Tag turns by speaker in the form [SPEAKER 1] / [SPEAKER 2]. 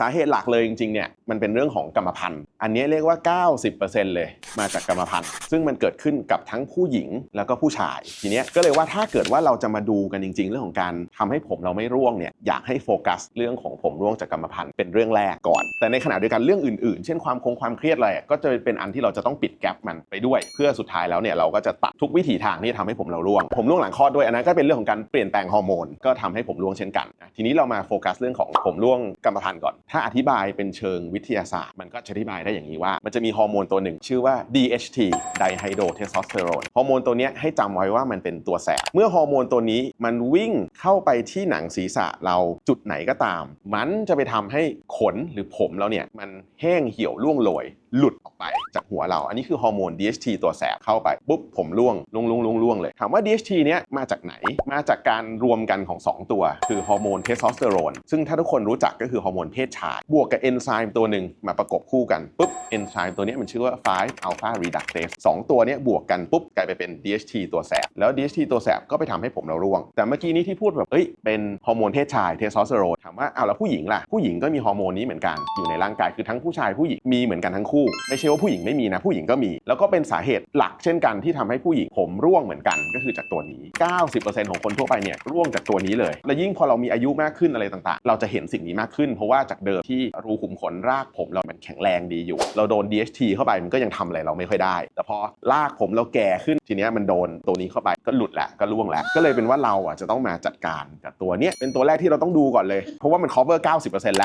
[SPEAKER 1] สาเหตุหลักเลยจริงๆเนี่ยมันเป็นเรื่องของกรรมพันธุ์ อันนี้เรียกว่า 90%เลยมาจากกรรมพันธุ์ ซึ่งมันเกิดขึ้นกับทั้งผู้หญิงแล้วก็ผู้ชาย ทีเนี้ยก็เลยว่าถ้าเกิดว่าเราจะมาดูกันจริง ๆ เรื่องของการทำให้ผมเราไม่ร่วงเนี่ยอยากให้โฟกัสเรื่องของผมร่วงจากกรรมพันธุ์เป็นเรื่องแรกก่อน แต่ในขณะเดียวกันเรื่องอื่นๆ เช่นความคงความเครียดอะไรก็จะเป็นอันที่เราจะต้องปิดแกลบมันไปด้วย เพื่อสุดท้ายแล้วเนี่ยเราก็จะตัดทุกวิถีทางที่จะทำให้ผมเราร่วง ผมร่วงหลังคลอดด้วยอันนั้นก็เป็นเรื่องของการเปลี่ยนแปลงฮอร์โมนก็ทำให้ผมร่วงเช่นกันทีนี้เรามาโฟกัสเรื่องของผมร่วงกรรมพันธุ์ก่อนถ้าอธิบายเป็นเชิงวิทยาศาสตร์ มันก็จะอธิบายได้อย่างนี้ว่า มันจะมีฮอร์โมนตัวหนึ่ง ชื่อว่า DHT ไดไฮโดเทสโทสเตอโรนฮอร์โมนตัวนี้ให้จำไว้ว่ามันเป็นตัวแสบ เมื่อฮอร์โมนตัวนี้มันวิ่งเข้าไปที่หนังศีรษะเราจุดไหนก็ตาม มันจะไปทำให้ขนหรือผมเราเนี่ยมันแห้งเหี่ยวร่วงโรยหลุดออกไปจากหัวเรา อันนี้คือฮอร์โมน DHT ตัวแสบเข้าไปปุ๊บผมร่วงร่วงร่วงร่วงร่วงเลย ถามว่า DHT เนี้ยมาจากไหน มาจากการรวมกันของ 2 ตัว คือฮอร์โมนเทสโทสเตอโรนซึ่งถ้าทุกคนรู้จักก็คือฮอร์โมนเพศชาย บวกกับเอนไซม์ตัวหนึ่งมาประกบคู่กันปุ๊บ อนไซม์ตัวนี้มันชื่อว่า 5 alpha reductase สองตัวนี้บวกกันปุ๊บกลายไปเป็น DHT ตัวแสบ แล้ว DHT ตัวแสบก็ไปทำให้ผมเราร่วง แต่เมื่อกี้นี้ที่พูดแบบเอ้ยเป็นฮอร์โมนเพศชายเทสโทสเตอโรนถามว่าเอาแล้วผู้หญิงล่ะผู้หญิงก็มีฮอร์โมนนี้เหมือนกันอยู่ในร่างกายคือทั้งผู้ชายผู้หญิงมีเหมือนกันทั้งคู่ ไม่ใช่ว่าผู้หญิงไม่มีนะผู้หญิงก็มี แล้วก็เป็นสาเหตุหลักเช่นกันที่ทำให้ผู้หญิงผมร่วงเหมือนกันก็คือจากตัวนี้ 90%ของคนทั่วไปเนี่ยร่วงจากตัวนี้เลย และยิ่งพอเรามีอายุมากขึ้นอะไรต่างๆ เราจะเห็นสิ่งนี้มากขึ้น เพราะว่าจากเดิมที่รูขุมขนรากผมเรามันแข็งแรงดีอยู่ เราโดน DHT เข้าไปมันก็ยังทำอะไรเราไม่ค่อยได้ แต่พอลากผมเราแก่ขึ้นทีเนี้ยมันโดนตัวนี้เข้าไปก็หลุดแหละก็ร่วงแล้วก็เลยเป็นว่าเราอะจะต้องมาจัดการกับตัวเนี้ยเป็นตัวแรกที่เราต้องดูก่อนเลยเพราะว่ามัน cover 90%แล้ว